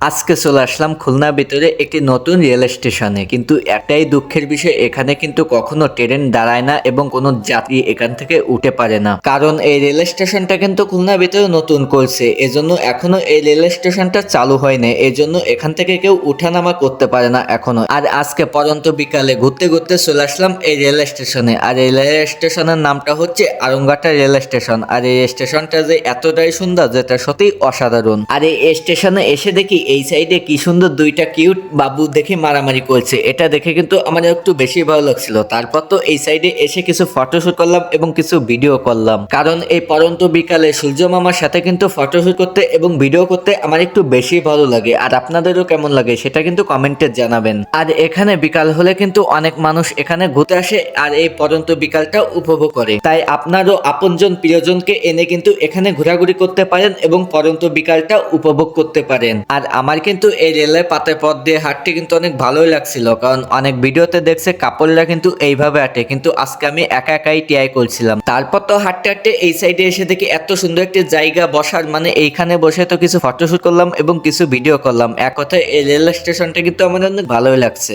আজকে চলে আসলাম খুলনা ভিতরে একটি নতুন রেল স্টেশনে। কিন্তু একটাই দুঃখের বিষয়, এখানে কিন্তু কখনো ট্রেন দাঁড়ায় না এবং কোনো যাত্রী এখান থেকে উঠে পারে না। কারণ এই রেল স্টেশনটা কিন্তু খুলনা ভিতরে নতুন করছে। এজন্য এখনও এই রেল স্টেশনটা চালু হয়নি। এজন্য এখান থেকে কেউ উঠানামা করতে পারে না এখনও। আর আজকে পরন্ত বিকালে ঘুরতে ঘুরতে চলে আসলাম এই রেল স্টেশনে। আর এই রেল স্টেশনের নামটা হচ্ছে আরঙ্গাটা রেল স্টেশন। আর এই স্টেশনটা যে এতটাই সুন্দর, যেটা সত্যি অসাধারণ। আর এই স্টেশনে এসে দেখি এই সাইডে কি সুন্দর দুইটা কিউট বাবু দেখে মারামারি করছে। এটা দেখে কিন্তু আমার একটু বেশি ভালো লাগছিল। তারপর তো এই সাইডে এসে কিছু ফটোশুট করলাম এবং কিছু ভিডিও করলাম। কারণ এই পরন্ত বিকালে সূর্য মামার সাথে কিন্তু ফটোশুট করতে এবং ভিডিও করতে আমার একটু বেশি ভালো লাগে। আর আপনাদেরও কেমন লাগে সেটা কিন্তু কমেন্টে জানাবেন। আর এখানে বিকাল হলে কিন্তু অনেক মানুষ এখানে ঘুরতে আসে আর এই পরন্ত বিকালটা উপভোগ করে। তাই আপনারও আপনজন প্রিয়জনকে এনে কিন্তু এখানে ঘোরাঘুরি করতে পারেন এবং পরন্ত বিকালটা উপভোগ করতে পারেন। আর আমার কিন্তু এই রেলের পাতে পথ দিয়ে হাঁটতে কিন্তু অনেক ভালোই লাগছিল, কারণ অনেক ভিডিওতে দেখছে কাপড়রা কিন্তু এইভাবে হাঁটে, কিন্তু আজকে আমি একা একাই টিয়াই করছিলাম। তারপর তো হাঁটতে হাঁটতে এই সাইডে এসে দেখি এত সুন্দর একটি জায়গা বসার মানে এইখানে বসে তো কিছু ফটোশ্যুট করলাম এবং কিছু ভিডিও করলাম। এক কথায় এই রেল স্টেশনটা কিন্তু আমাদের অনেক ভালোই লাগছে।